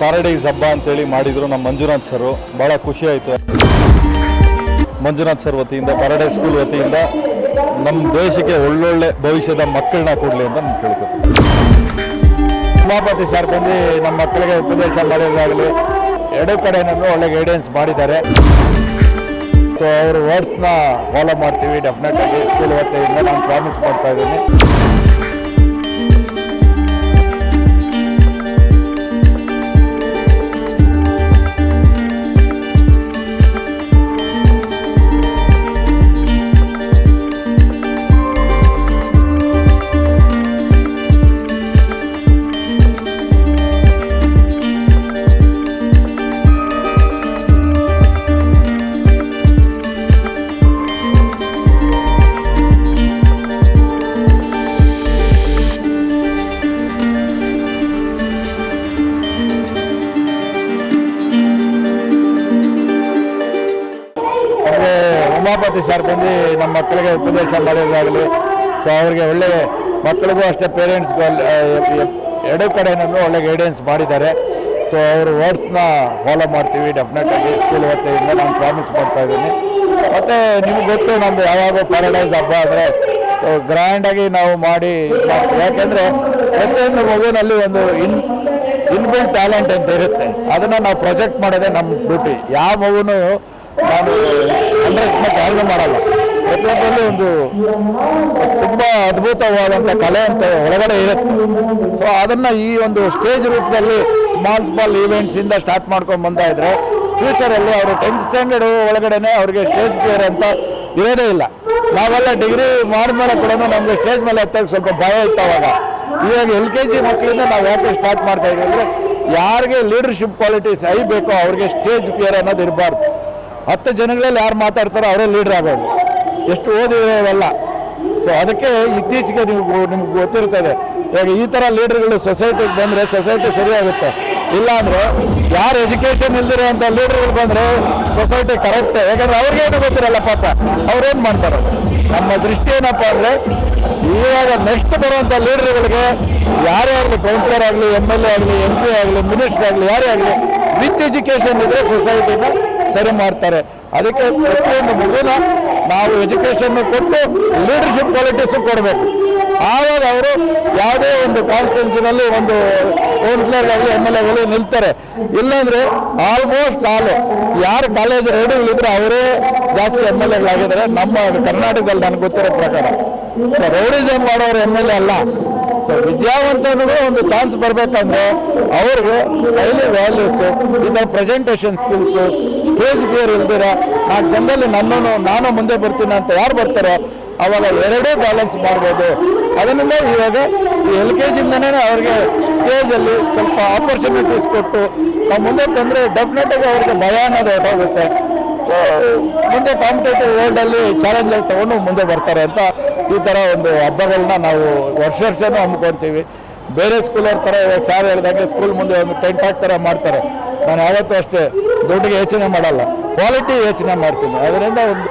Paradise ಹಬ್ಬ ಅಂತೇಳಿ ಮಾಡಿದ್ರು ನಮ್ಮ ಮಂಜುನಾಥ್ ಸರು ಭಾಳ ಖುಷಿ ಆಯಿತು. ಮಂಜುನಾಥ್ ಸರ್ ವತಿಯಿಂದ ಪ್ಯಾರಡೈಸ್ ಸ್ಕೂಲ್ ವತಿಯಿಂದ ನಮ್ಮ ದೇಶಕ್ಕೆ ಒಳ್ಳೊಳ್ಳೆ ಭವಿಷ್ಯದ ಮಕ್ಕಳನ್ನ ಕೊಡಲಿ ಅಂತ ನಾನು ಕೇಳ್ಕೊತೀನಿ. ಸಭಾಪತಿ ಸರ್ ಬಂದು ನಮ್ಮ ಮಕ್ಕಳಿಗೆ ಉಪದೇಶ ಮಾಡೋದಾಗಲಿ ಎರಡೂ ಕಡೆನೂ ಒಳ್ಳೆ ಗೈಡೆನ್ಸ್ ಮಾಡಿದ್ದಾರೆ. ಸೊ ಅವ್ರ ವರ್ಡ್ಸ್ನ ಫಾಲೋ ಮಾಡ್ತೀವಿ ಡೆಫಿನೆಟ್ ಆಗಿ ಸ್ಕೂಲ್ ವತಿಯಿಂದ ನಾನು ಪ್ರಾಮಿಸ್ ಮಾಡ್ತಾ ಇದ್ದೀನಿ. ಸರ್ ನಮ್ಮ ಮಕ್ಕಳಿಗೆ ಉಪದೇಶ ಮಾಡೋದಾಗಲಿ ಸೊ ಅವ್ರಿಗೆ ಒಳ್ಳೆಯ ಮಕ್ಕಳಿಗೂ ಅಷ್ಟೇ ಪೇರೆಂಟ್ಸ್ಗೂ ಎರಡೂ ಕಡೆನೂ ಒಳ್ಳೆ ಗೈಡೆನ್ಸ್ ಮಾಡಿದ್ದಾರೆ. ಸೊ ಅವ್ರ ವರ್ಡ್ಸ್ನ ಫಾಲೋ ಮಾಡ್ತೀವಿ ಡೆಫಿನೆಟ್ ಆಗಿ ಸ್ಕೂಲ್ ವತಿಯಿಂದ ನಾನು ಪ್ರಾಮಿಸ್ ಮಾಡ್ತಾ ಇದ್ದೀನಿ. ಮತ್ತು ನಿಮ್ಗೆ ಗೊತ್ತು ನಮ್ಮದು ಯಾವಾಗ ಪ್ಯಾರಡೈಸ್ ಹಬ್ಬ ಅಂದರೆ ಸೊ ಗ್ರ್ಯಾಂಡಾಗಿ ನಾವು ಮಾಡಿ ಮಾಡ್ತೀವಿ. ಯಾಕೆಂದರೆ ಪ್ರತಿಯೊಂದು ಮಗುವಿನಲ್ಲಿ ಒಂದು ಇನ್ ಇನ್ಬಿಲ್ಟ್ ಟ್ಯಾಲೆಂಟ್ ಅಂತ ಇರುತ್ತೆ. ಅದನ್ನು ನಾವು ಪ್ರೊಜೆಕ್ಟ್ ಮಾಡೋದೇ ನಮ್ಮ ಡ್ಯೂಟಿ ಯಾವ ಮಗುನೂ ನಾನು ಅಂಡರ್ ಯಾರಿಗೂ ಮಾಡಲ್ಲ. ಪ್ರತಿಯೊಬ್ಬರಲ್ಲಿ ಒಂದು ತುಂಬ ಅದ್ಭುತವಾದಂಥ ಕಲೆ ಅಂತ ಹೊರಗಡೆ ಇರುತ್ತೆ ಸೊ ಅದನ್ನು ಈ ಒಂದು ಸ್ಟೇಜ್ ರೂಪದಲ್ಲಿ ಸ್ಮಾಲ್ ಸ್ಮಾಲ್ ಈವೆಂಟ್ಸಿಂದ ಸ್ಟಾರ್ಟ್ ಮಾಡ್ಕೊಂಡು ಬಂದ ಇದ್ರೆ ಫ್ಯೂಚರಲ್ಲಿ ಅವರು ಟೆಂತ್ ಸ್ಟ್ಯಾಂಡರ್ಡ್ ಒಳಗಡೆನೆ ಅವ್ರಿಗೆ ಸ್ಟೇಜ್ ಪ್ಲೇಯರ್ ಅಂತ ಇರೋದೇ ಇಲ್ಲ. ನಾವೆಲ್ಲ ಡಿಗ್ರಿ ಮಾಡಿದ್ಮೇಲೆ ಕೂಡ ನಮಗೆ ಸ್ಟೇಜ್ ಮೇಲೆ ಹತ್ತಾಗ ಸ್ವಲ್ಪ ಭಯ ಇತ್ತು ಅವಾಗ. ಇವಾಗ ಎಲ್ ಕೆ ಜಿ ಮಕ್ಕಳಿಂದ ನಾವು ಯಾಕೆ ಸ್ಟಾರ್ಟ್ ಮಾಡ್ತಾ ಇದ್ದೀವಿ ಅಂದರೆ, ಯಾರಿಗೆ ಲೀಡರ್ಶಿಪ್ ಕ್ವಾಲಿಟೀಸ್ ಐ ಬೇಕೋ ಅವ್ರಿಗೆ ಸ್ಟೇಜ್ ಫಿಯರ್ ಅನ್ನೋದು ಇರಬಾರ್ದು. ಹತ್ತು ಜನಗಳಲ್ಲಿ ಯಾರು ಮಾತಾಡ್ತಾರೋ ಅವರೇ ಲೀಡರ್ ಆಗೋದು. ಎಷ್ಟು ಓದಿರೋರಲ್ಲ. ಸೊ ಅದಕ್ಕೆ ಇತ್ತೀಚೆಗೆ ನೀವು ನಿಮ್ಗೆ ಗೊತ್ತಿರ್ತದೆ. ಈಗ ಈ ಥರ ಲೀಡರ್ಗಳು ಸೊಸೈಟಿಗೆ ಬಂದರೆ ಸೊಸೈಟಿ ಸರಿಯಾಗುತ್ತೆ. ಇಲ್ಲ ಅಂದರೆ ಯಾರು ಎಜುಕೇಷನ್ ಇಲ್ದಿರೋವಂಥ ಲೀಡರ್ಗಳು ಬಂದರೆ ಸೊಸೈಟಿ ಕರೆಕ್ಟ್ ಯಾಕಂದ್ರೆ ಅವ್ರಿಗೇನು ಗೊತ್ತಿರಲ್ಲ ಪಾಪ. ಅವ್ರೇನು ಮಾಡ್ತಾರೆ? ನಮ್ಮ ದೃಷ್ಟಿ ಏನಪ್ಪ ಅಂದರೆ ಇವಾಗ ನೆಕ್ಸ್ಟ್ ಬರುವಂಥ ಲೀಡರ್ಗಳಿಗೆ ಯಾರೇ ಆಗಲಿ ಕೌನ್ಸಿಲರ್ ಆಗಲಿ ಎಂ ಎಲ್ ಎ ಆಗಲಿ ಎಂ ಪಿ ಆಗಲಿ ಮಿನಿಸ್ಟರ್ ಆಗಲಿ, ಯಾರೇ ಆಗಲಿ ವಿತ್ ಎಜುಕೇಷನ್ ಇದ್ರೆ ಸೊಸೈಟಿನ ಸರಿ ಮಾಡ್ತಾರೆ. ಅದಕ್ಕೆ ಪ್ರತಿಯೊಂದು ಮಗುನ ನಾವು ಎಜುಕೇಷನ್ ಕೊಟ್ಟು ಲೀಡರ್ಶಿಪ್ ಕ್ವಾಲಿಟೀಸು ಕೊಡಬೇಕು. ಆವಾಗ ಅವರು ಯಾವುದೇ ಒಂದು ಕಾನ್ಸ್ಟಿಟ್ಯೂನ್ಸಿನಲ್ಲಿ ಒಂದು ಕೌನ್ಸಿಲರ್ ಆಗಲಿ ಎಂ ಎಲ್ ಎಗಳು ನಿಲ್ತಾರೆ. ಇಲ್ಲಾಂದ್ರೆ ಆಲ್ಮೋಸ್ಟ್ ಆಲ್ ಯಾರು ಕಾಲೇಜ್ ರೌಡಿಗಳಿದ್ರೆ ಅವರೇ ಜಾಸ್ತಿ ಎಂ ಎಲ್ ಎಗಳಾಗಿದ್ದಾರೆ ನಮ್ಮ ಕರ್ನಾಟಕದಲ್ಲಿ ನನಗೆ ಗೊತ್ತಿರೋ ಪ್ರಕಾರ. ರೌಡಿಸಮ್ ಮಾಡೋರು ಎಂ ಎಲ್ ಎ ಅಲ್ಲ. ಸೊ ವಿದ್ಯಾವಂತನಿಗೂ ಒಂದು ಚಾನ್ಸ್ ಬರಬೇಕಂದ್ರೆ ಅವ್ರಿಗೆ ಹೈಲಿ ವ್ಯಾಲ್ಯೂಸು ಈ ಪ್ರೆಸೆಂಟೇಷನ್ ಸ್ಕಿಲ್ಸು ಸ್ಟೇಜ್ ಫಿಯರ್ ಇಲ್ದಿರ ನಾಲ್ಕು ಜನರಲ್ಲಿ ನನ್ನನ್ನು, ನಾನು ಮುಂದೆ ಬರ್ತೀನಿ ಅಂತ ಯಾರು ಬರ್ತಾರೆ, ಅವಾಗ ಎರಡೇ ಬ್ಯಾಲೆನ್ಸ್ ಮಾಡ್ಬೋದು. ಅದರಿಂದ ಇವಾಗ ಎಲ್ ಕೆ ಜಿಂದನೇ ಅವ್ರಿಗೆ ಸ್ಟೇಜಲ್ಲಿ ಸ್ವಲ್ಪ ಆಪರ್ಚುನಿಟೀಸ್ ಕೊಟ್ಟು ಮುಂದೆ ತಂದರೆ ಡೆಫಿನೆಟಾಗಿ ಅವ್ರಿಗೆ ಭಯ ಅನ್ನೋದು ಹೊರಟೋಗುತ್ತೆ. ಸೊ ಮುಂದೆ ಕಾಂಪಿಟೇಟಿವ್ ವರ್ಲ್ಡಲ್ಲಿ ಚಾಲೆಂಜ್ ತಗೊಂಡು ಮುಂದೆ ಬರ್ತಾರೆ ಅಂತ ಈ ಥರ ಒಂದು ಹಬ್ಬಗಳನ್ನ ನಾವು ವರ್ಷ ವರ್ಷನೂ ಹಮ್ಮಿಕೊಳ್ತೀವಿ ಬೇರೆ ಸ್ಕೂಲವ್ರ ಥರ ಇವಾಗ ಸಾರ್ ಹೇಳಿದಂಗೆ ಸ್ಕೂಲ್ ಮುಂದೆ ಒಂದು ಟೆಂಟ್ ಹಾಕ್ತಾರೆ ಮಾಡ್ತಾರೆ. ನಾನು ಯಾವತ್ತೂ ಅಷ್ಟೇ ದುಡ್ಡಿಗೆ ಯೋಚನೆ ಮಾಡಲ್ಲ. ಕ್ವಾಲಿಟಿ ಯೋಚನೆ ಮಾಡ್ತೀನಿ. ಅದರಿಂದ ಒಂದು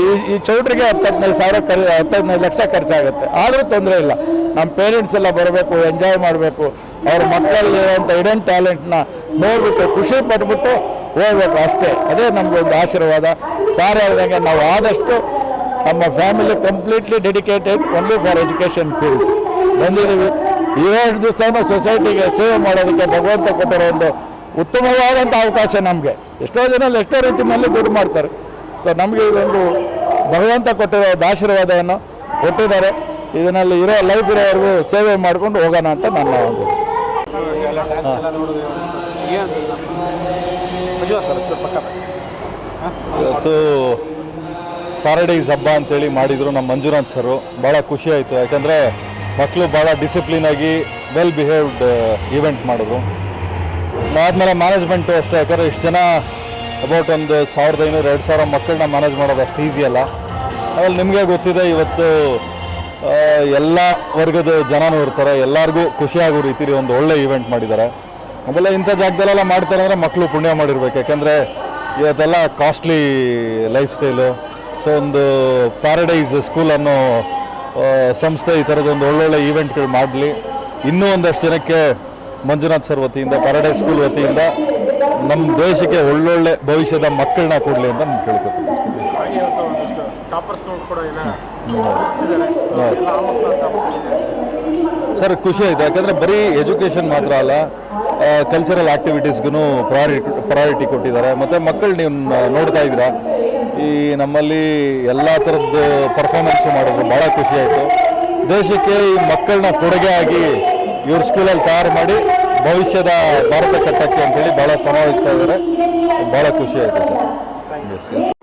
ಈ ಈ ಚೌಟ್ರಿಗೆ ಹತ್ತು ಸಾವಿರ ಖರ್ಚು ಹತ್ತು ಹದಿನೈದು ಲಕ್ಷ ಖರ್ಚಾಗುತ್ತೆ. ಆದರೂ ತೊಂದರೆ ಇಲ್ಲ. ನಮ್ಮ ಪೇರೆಂಟ್ಸ್ ಎಲ್ಲ ಬರಬೇಕು ಎಂಜಾಯ್ ಮಾಡಬೇಕು. ಅವ್ರ ಮಕ್ಕಳಲ್ಲಿರುವಂಥ ಇಡನ್ ಟ್ಯಾಲೆಂಟ್ನ ನೋಡಿಬಿಟ್ಟು ಖುಷಿ ಪಟ್ಬಿಟ್ಟು ಹೋಗ್ಬೇಕು ಅಷ್ಟೇ. ಅದೇ ನಮಗೊಂದು ಆಶೀರ್ವಾದ. ಸಾರ್ ಹೇಳಿದಂಗೆ ನಾವು ಆದಷ್ಟು ನಮ್ಮ family completely dedicated only for education field ಬಂದಿದ್ದೀವಿ. ಏಳು ದಿವಸನೂ ಸೊಸೈಟಿಗೆ ಸೇವೆ ಮಾಡೋದಕ್ಕೆ ಭಗವಂತ ಕೊಟ್ಟಿರೋ ಒಂದು ಉತ್ತಮವಾದಂಥ ಅವಕಾಶ ನಮಗೆ. ಎಷ್ಟೋ ಜನ ಎಷ್ಟೋ ರೀತಿಯಲ್ಲಿ ದುಡ್ಡು ಮಾಡ್ತಾರೆ. ಸೊ ನಮಗೆ ಇದೊಂದು ಭಗವಂತ ಕೊಟ್ಟಿರೋ ಆಶೀರ್ವಾದವನ್ನು ಕೊಟ್ಟಿದ್ದಾರೆ. ಇದರಲ್ಲಿ ಇರೋ ಲೈಫ್ ಇರೋವರೆಗೂ ಸೇವೆ ಮಾಡ್ಕೊಂಡು ಹೋಗೋಣ ಅಂತ ನನ್ನ ಒಂದು ಇವತ್ತು ಪ್ಯಾರಡೈಸ್ ಹಬ್ಬ ಅಂತೇಳಿ ಮಾಡಿದರು ನಮ್ಮ ಮಂಜುನಾಥ್ ಸರು. ಭಾಳ ಖುಷಿ ಆಯಿತು. ಯಾಕಂದರೆ ಮಕ್ಕಳು ಭಾಳ ಡಿಸಿಪ್ಲಿನ್ ಆಗಿ ವೆಲ್ ಬಿಹೇವ್ಡ್ ಈವೆಂಟ್ ಮಾಡಿದ್ರು. ಆದಮೇಲೆ ಮ್ಯಾನೇಜ್ಮೆಂಟು ಅಷ್ಟೇ. ಯಾಕಂದರೆ ಇಷ್ಟು ಜನ ಅಬೌಟ್ ಒಂದು ಸಾವಿರದ ಐನೂರು ಎರಡು ಸಾವಿರ ಮಕ್ಕಳನ್ನ ಮ್ಯಾನೇಜ್ ಮಾಡೋದು ಅಷ್ಟು ಈಸಿ ಅಲ್ಲ. ಆಮೇಲೆ ನಿಮಗೆ ಗೊತ್ತಿದೆ ಇವತ್ತು ಆ, ಎಲ್ಲ ವರ್ಗದ ಜನನೂ ಇರ್ತಾರೆ. ಎಲ್ಲರಿಗೂ ಖುಷಿಯಾಗೋ ರೀತಿಲಿ ಒಂದು ಒಳ್ಳೆ ಈವೆಂಟ್ ಮಾಡಿದ್ದಾರೆ. ಆಮೇಲೆ ಇಂಥ ಜಾಗದಲ್ಲೆಲ್ಲ ಮಾಡ್ತಾರೆ ಅಂದರೆ ಮಕ್ಕಳು ಪುಣ್ಯ ಮಾಡಿರ್ಬೇಕು. ಯಾಕೆಂದರೆ ಇವತ್ತೆಲ್ಲ ಕಾಸ್ಟ್ಲಿ ಲೈಫ್ ಸ್ಟೈಲು ಸೊ ಒಂದು ಪ್ಯಾರಡೈಸ್ ಸ್ಕೂಲ್ ಅನ್ನೋ ಸಂಸ್ಥೆ ಈ ಥರದೊಂದು ಒಳ್ಳೊಳ್ಳೆ ಈವೆಂಟ್ಗಳು ಮಾಡಲಿ. ಇನ್ನೂ ಒಂದಷ್ಟು ಜನಕ್ಕೆ ಮಂಜುನಾಥ್ ಸರ್ ವತಿಯಿಂದ ಪ್ಯಾರಡೈಸ್ ಸ್ಕೂಲ್ ವತಿಯಿಂದ ನಮ್ಮ ದೇಶಕ್ಕೆ ಒಳ್ಳೊಳ್ಳೆ ಭವಿಷ್ಯದ ಮಕ್ಕಳನ್ನ ಕೊಡಲಿ ಅಂತ ನಾನು ಕೇಳ್ಕೊತೀನಿ. ಸರ್, ಖುಷಿ ಆಯಿತು. ಯಾಕಂದರೆ ಬರೀ ಎಜುಕೇಷನ್ ಮಾತ್ರ ಅಲ್ಲ ಕಲ್ಚರಲ್ ಆ್ಯಕ್ಟಿವಿಟೀಸ್ಗೂ ಪ್ರಯಾರಿಟಿ ಪ್ರಯಾರಿಟಿ ಕೊಟ್ಟಿದ್ದಾರೆ. ಮತ್ತು ಮಕ್ಕಳು ನೀವು ನೋಡ್ತಾ ಇದ್ದೀರಾ? ಈ ನಮ್ಮಲ್ಲಿ ಎಲ್ಲ ಥರದ್ದು ಪರ್ಫಾರ್ಮೆನ್ಸು ಮಾಡಿದ್ರು. ಭಾಳ ಖುಷಿಯಾಯಿತು ದೇಶಕ್ಕೆ ಈ ಮಕ್ಕಳನ್ನ ಕೊಡುಗೆ ಆಗಿ ಇವ್ರ ಸ್ಕೂಲಲ್ಲಿ ತಯಾರು ಮಾಡಿ ಭವಿಷ್ಯದ ಭಾರತ ಕಟ್ಟಕ್ಕೆ ಅಂತೇಳಿ ಭಾಳ ಶ್ರಮ ಇದ್ದಾರೆ. ಭಾಳ ಖುಷಿ ಆಯಿತು ಸರ್. S S